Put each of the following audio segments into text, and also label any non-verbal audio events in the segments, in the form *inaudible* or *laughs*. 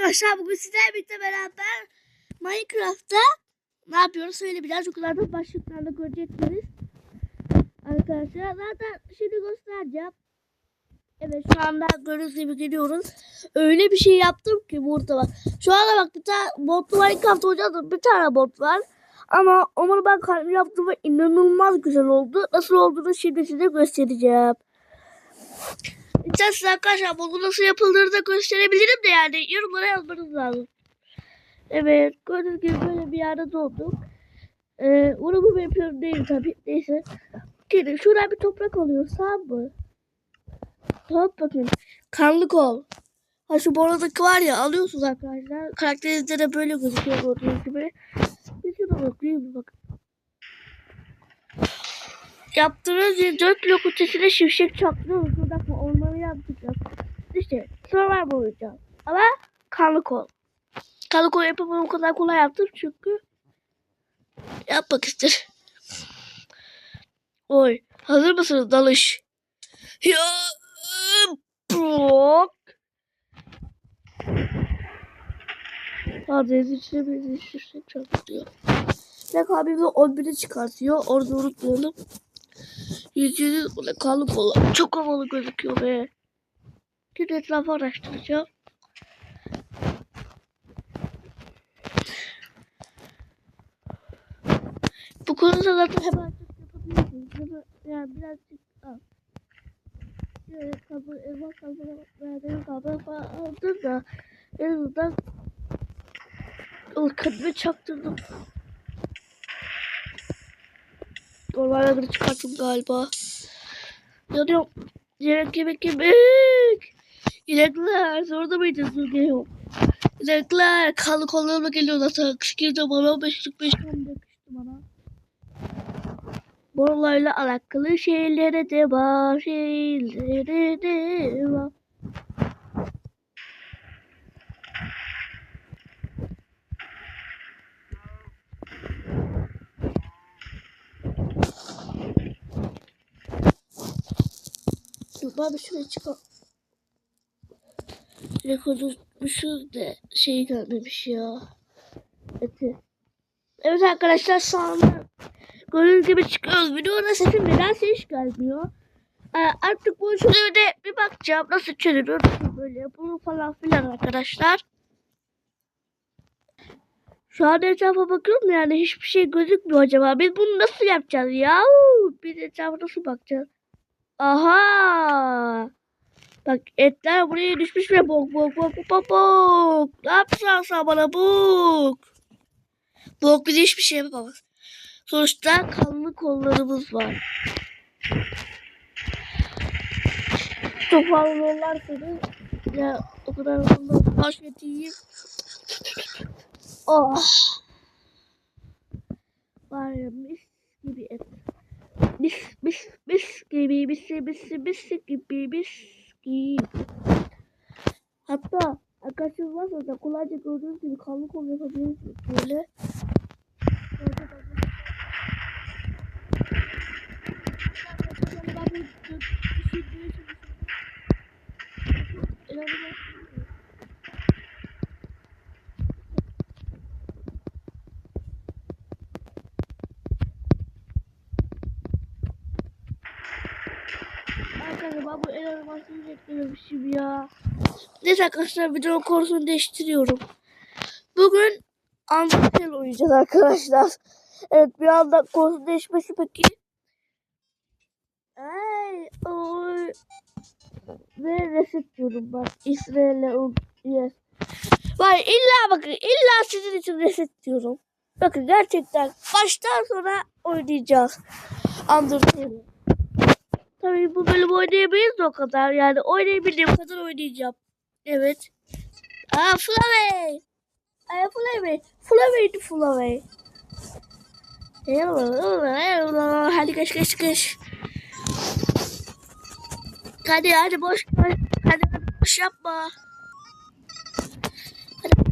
arkadaşlar bugün sizlerle birlikte beraber Minecraft'ta ne yapıyoruz söyleyebiliriz. Yukarıda başlıklarla göreceksiniz. Arkadaşlar zaten şimdi göstereceğim. Evet şu anda gördüğünüz gibi gidiyoruz. Öyle bir şey yaptım ki burada bak. Şu anda bak bir tane bot Minecraft oynadım. Bir tane bot var. Ama onu ben kendim yaptım ve inanılmaz güzel oldu. Nasıl olduğunu şimdi size göstereceğim. İsterseniz arkadaşlar bunu nasıl yapıldığını da gösterebilirim de yani yorumlara yazmanız lazım. Evet gördüğünüz gibi böyle bir yerde doğduk. Ee, onu bu yapıyorum değil tabi. Neyse. Gelin şuradan bir toprak alıyoruz tamam mı? Tamam bakın. Kanlı kol. Ha şu boradaki var ya alıyorsunuz arkadaşlar. Karakterinizde de böyle gözüküyor gördüğünüz gibi. Bir şuna bakayım bak. Yaptığınız 24 blok ötesine şimşek çaktırıyoruz. Şurada ormanı yapacağız. İşte survival oynayacağız. Ama kanlı kol. Kanlı kol yapımını o kadar kolay yaptım çünkü yapmak istedim. Oy. Hazır mısınız dalış? Ya blok. Hadi içine bir şimşek çaktırıyor. Black abi de 11'i çıkartıyor. Orada unutmayalım. Yüzünüz böyle kalın kola. Çok havalı gözüküyor be. Şimdi etrafı araştıracağım. Bu konuda zaten hemen yapabilirsiniz. Yani birazcık. Şöyle kabı, elma kabı, verdiğim falan aldım da en azından o kadını çaktırdım. Normalde çıkarttım galiba. Yanıyorum. Yemek yemek yemek. İnekler. Orada mıydınız? Yok. İnekler. Kanlı kollarıma geliyor zaten. Kış girdi bana. Beşlik beş kan yakıştı bana. Borularla alakalı şeylere de var. Şeylere de var. Ben bir şuraya çıkalım. Rekorumuşuz da şey gelmemiş ya. Eti. Evet arkadaşlar şu anda gördüğünüz gibi çıkıyoruz. Videoda sesim nedense hiç gelmiyor. Ee, artık bu çözümde bir bakacağım. Nasıl çözülür? Nasıl böyle yapılır falan filan arkadaşlar. Şu an etrafa bakıyorum yani hiçbir şey gözükmüyor acaba. Biz bunu nasıl yapacağız ya? Biz etrafa nasıl bakacağız? Aha. Bak etler buraya düşmüş ve bok bok bok bok bok. Ne yapıyorsun sen bana bok? Bok bize hiçbir şey yapamaz. Sonuçta kanlı kollarımız var. Fazla yollar seni. Ya o kadar ondan baş edeyim. Oh. Gibi mis mis mis gibi gibi. Hatta arkadaşım varsa da kolayca gördüğünüz gibi kanlı kol yapabilirsiniz böyle. Arkadaşlar ben bu el arabasını bekliyormuşum ya. Neyse arkadaşlar videonun konusunu değiştiriyorum. Bugün Undertale oynayacağız arkadaşlar. Evet bir anda konusu değişmesi peki. Ay, oy. Ve reset diyorum bak. İsrail'e yes. Vay illa bakın illa sizin için reset diyorum. Bakın gerçekten baştan sona oynayacağız. Undertale'ı. Tabii bu bölüm oynayamayız o kadar. Yani oynayabildiğim kadar oynayacağım. Evet. Aa Flavey. Ay Flavey. Flavey de Flavey. Hadi kaç kaç kaç. Hadi hadi boş hadi, hadi boş yapma. Hadi.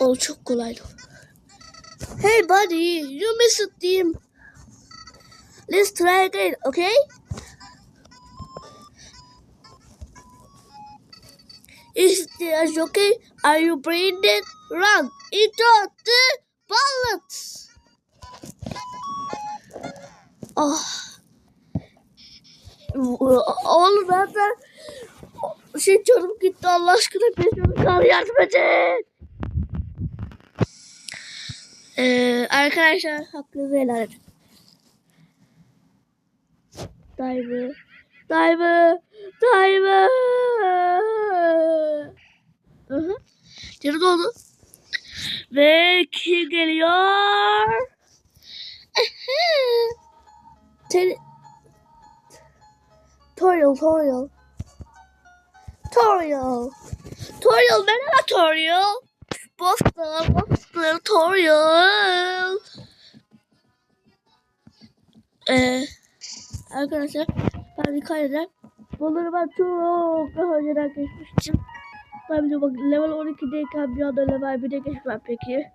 O çok kolay. Hey buddy, you missed a team. Let's try again, okay? Is this okay? Are you breathing? Run into the bullets! Oh. Oğlum zaten şey çorba gitti Allah aşkına. Bir çocuk yardım. Ee, arkadaşlar hakkınızı helal edin. Diver. Hı hı. Canı doldu. Ve kim geliyor? Tele... Toriel, Toriel. Toriel. Toriel, merhaba Toriel. Boston, Boston, Toriel. Ee, arkadaşlar ben dikkat ederim. Bunları ben çok daha önceden geçmiştim. Ben bir de bak level 12'deyken bir anda level 1'e geçmem peki.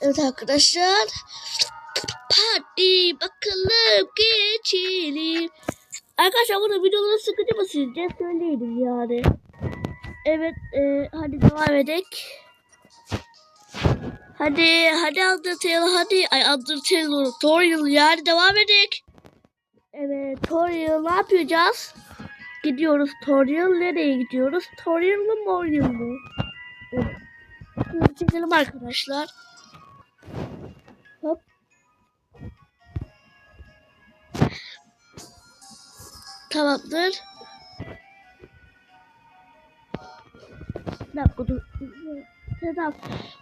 Evet arkadaşlar. Hadi bakalım geçelim. Arkadaşlar burada videoları sıkıcı mı sizce? Söyleyin yani. Evet e, hadi devam edek. Hadi hadi Undertale hadi. Ay Undertale tutorial yani devam edek. Evet tutorial ne yapacağız? Gidiyoruz tutorial nereye gidiyoruz? Tutorial mı Morial mı? Evet. Çekelim arkadaşlar. Hop. Tamamdır. Bir dakika dur. Tamam.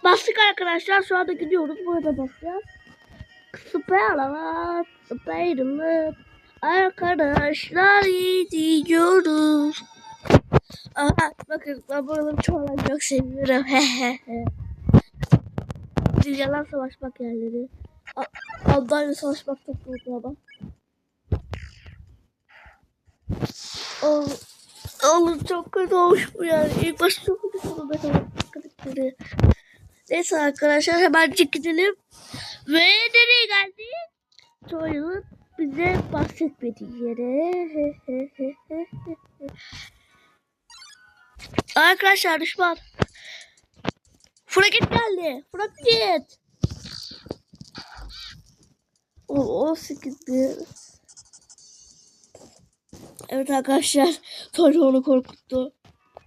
Bastık arkadaşlar. Şu anda gidiyoruz. Burada basacağız. Süper Süper Arkadaşlar gidiyoruz. Aha bakın ben buraları çoğalan çok seviyorum. Dünyalar savaşmak yerleri. Aldayla savaşmak çok mutlu ama. Oğlum, oğlum çok kötü olmuş bu yani. İlk başta çok kötü oldu. Neyse arkadaşlar hemen gidelim. Ve nereye geldik? Toy'un bize bahsetmediği yere. *laughs* arkadaşlar düşman. Fraget geldi. Fraget. O, o sıkıntı. Evet arkadaşlar. Tori onu korkuttu.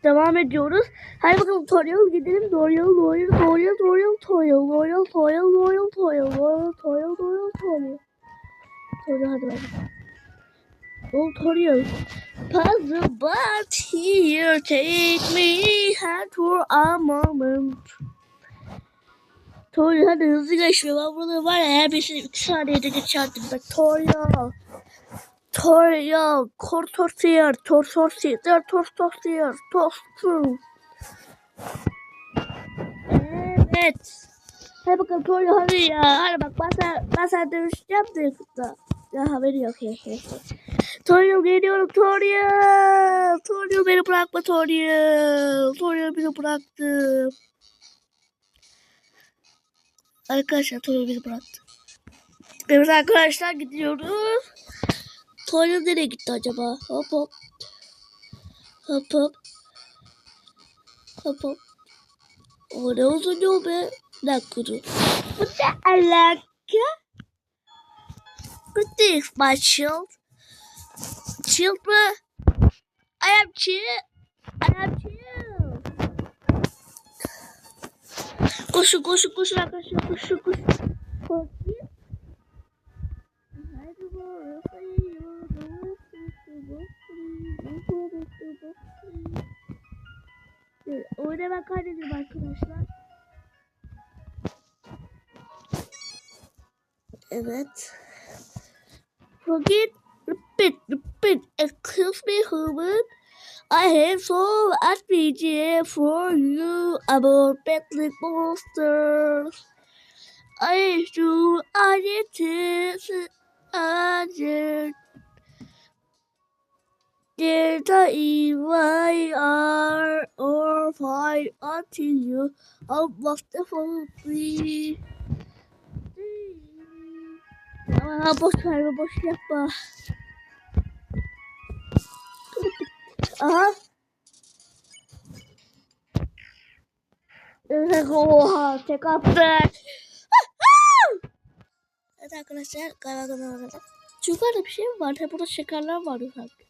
Devam ediyoruz. Hadi bakalım Toriel gidelim. Toriel, Toriel, Toriel, Toriel, Toriel, Toriel, Toriel, Toriel, Toriel, Toriel, Toriel, Toriel, Toriel. Toriel hadi bakalım. Oh Toriel. Puzzle but here take me hand for a moment. Toriel hadi hızlı geçmiyor. Ben burada var ya her birisini 2 saniyede geçerdim. Ben Toriel. Toriel, Kortorsiyer, Torsorsiyer, Torsorsiyer, Torsur. Evet. Hadi bakalım Toriel hadi ya. Hadi bak ben sen, ben sen dövüşeceğim de yakında. Ya haberi yok. He. Toriel geliyorum Toriel. Toriel beni bırakma Toriel. Toriel beni bıraktı. Arkadaşlar Toriel beni bıraktı. Evet arkadaşlar gidiyoruz. Toriel nereye gitti acaba? Hop hop. Hop hop. Hop hop. O ne uzun yol be. Dakika dur. Bu ne alaka? What is my shield? Shield mı? I am chill. I am chill. Koşun koşun koşun arkadaşlar koşun koşun. Koşun. Orada ben kaydediyorum arkadaşlar. Evet. Forget, repeat, repeat. Excuse me, human. I have so RPG for you about battling monsters. I do I need to Delta EYR or five until you unlock the full free. Aa, boş ver boş yapma. Aha. Oha tek attı. evet arkadaşlar galiba kazanamadım. Yukarıda bir şey var? Hep burada şekerler var sanki.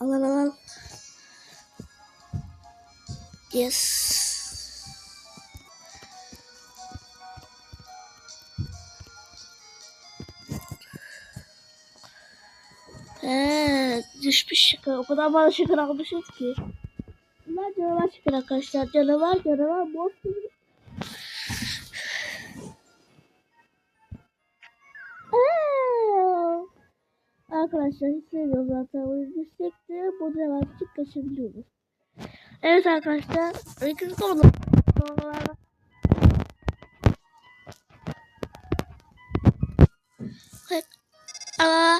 Al al al. Yes. Eee düşmüş şeker. O kadar fazla şeker almışız ki. Bunlar canavar şeker arkadaşlar. Canavar canavar monster. Arkadaşlar hiç sevmiyorum zaten. O yüzden sürekli bu canavarcık kaçabiliyoruz. Evet arkadaşlar. İkinci konu. Klik. Aa.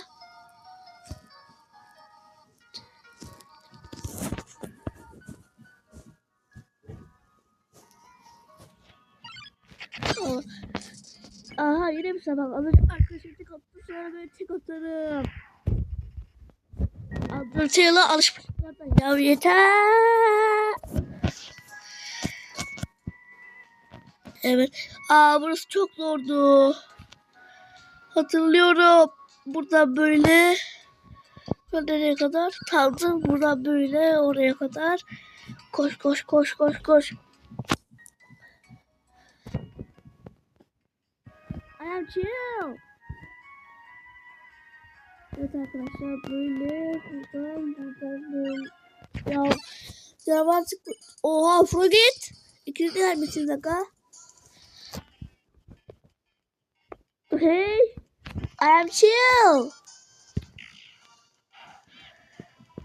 Aha yine bir sabah. Önce arkadaşım tek attı sonra böyle tek. Undertale'a alışmışlardan ya yeter. Evet. Aa burası çok zordu. Hatırlıyorum. Burada böyle nereye kadar? Kaldım. Buradan böyle oraya kadar. Koş koş koş koş koş. I am. Evet arkadaşlar böyle buradan buradan böyle. Ya canavar çıktı. Oha Frogit. İkiniz de misiniz aga? Hey. I am chill.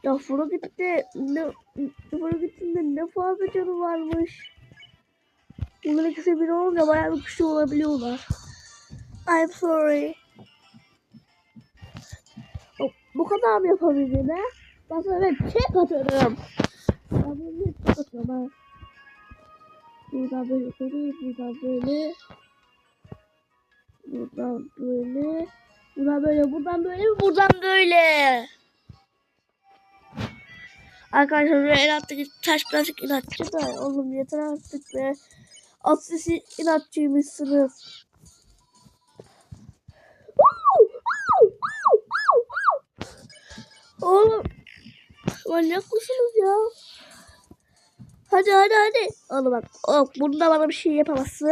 Ya Frogit'te ne Frogit'in de ne fazla canı varmış. Bunların ikisi bir olunca bayağı bir güçlü olabiliyorlar. I'm sorry. Bu kadar mı yapabildin ha? Ben sana ben tek atarım. Ben hep tek atıyorum ha. Buradan böyle yapıyoruz. Buradan böyle. Buradan böyle. Buradan böyle. Buradan böyle. Buradan böyle. Arkadaşlar buraya el attık. Taş birazcık inatçı da. Oğlum yeter artık be. Sesi inatçıymışsınız. Oğlum. Manyak mısınız ya? Hadi hadi hadi. Oğlum bak. Oh, bunda bana bir şey yapamazsın.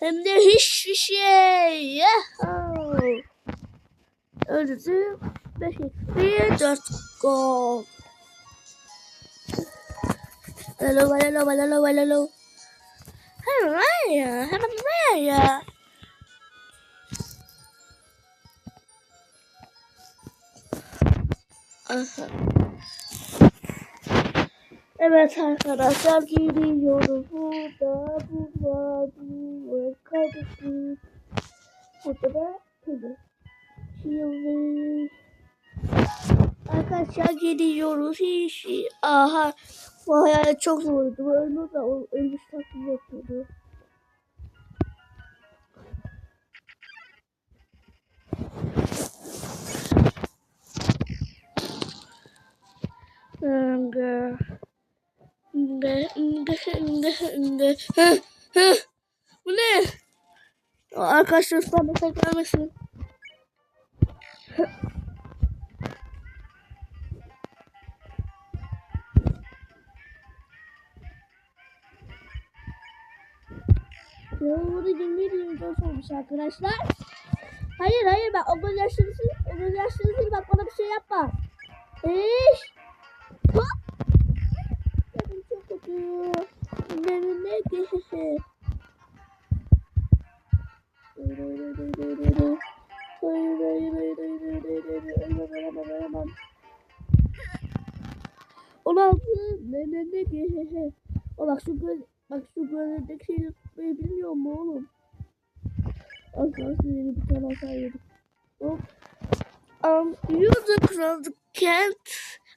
Hem de hiçbir şey. Yahoo. Öldürdüm. 5 eksi 4 gol. Hello, hello, hello, hello. Hemen ya, hemen ya. Aha. Evet arkadaşlar gidiyoruz burada bu var bu var kardeşim. Burada da kızı. Şimdi arkadaşlar gidiyoruz hiç. Aha hayalet çok zordu. O ölmüş taklit yapıyordu. Bu ne? Arkadaşlar usta mesaj vermesin. Yağmur'u dinleyelim çok olmuş arkadaşlar. Hayır hayır bak okul yaşlısın, okul yaşlısın bak bana bir şey yapma. Eşşş. 16 ne ne ne he he. O bak şu göz bak şu gözdeki şeyi tutmayı bilmiyor mu oğlum? Az kalsın yeni bir tane hata yedik. Hop. Um, use the crowd can't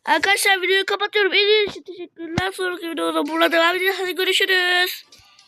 Arkadaşlar videoyu kapatıyorum. İzlediğiniz için teşekkürler. Sonraki videoda burada devam edeceğiz. Hadi görüşürüz.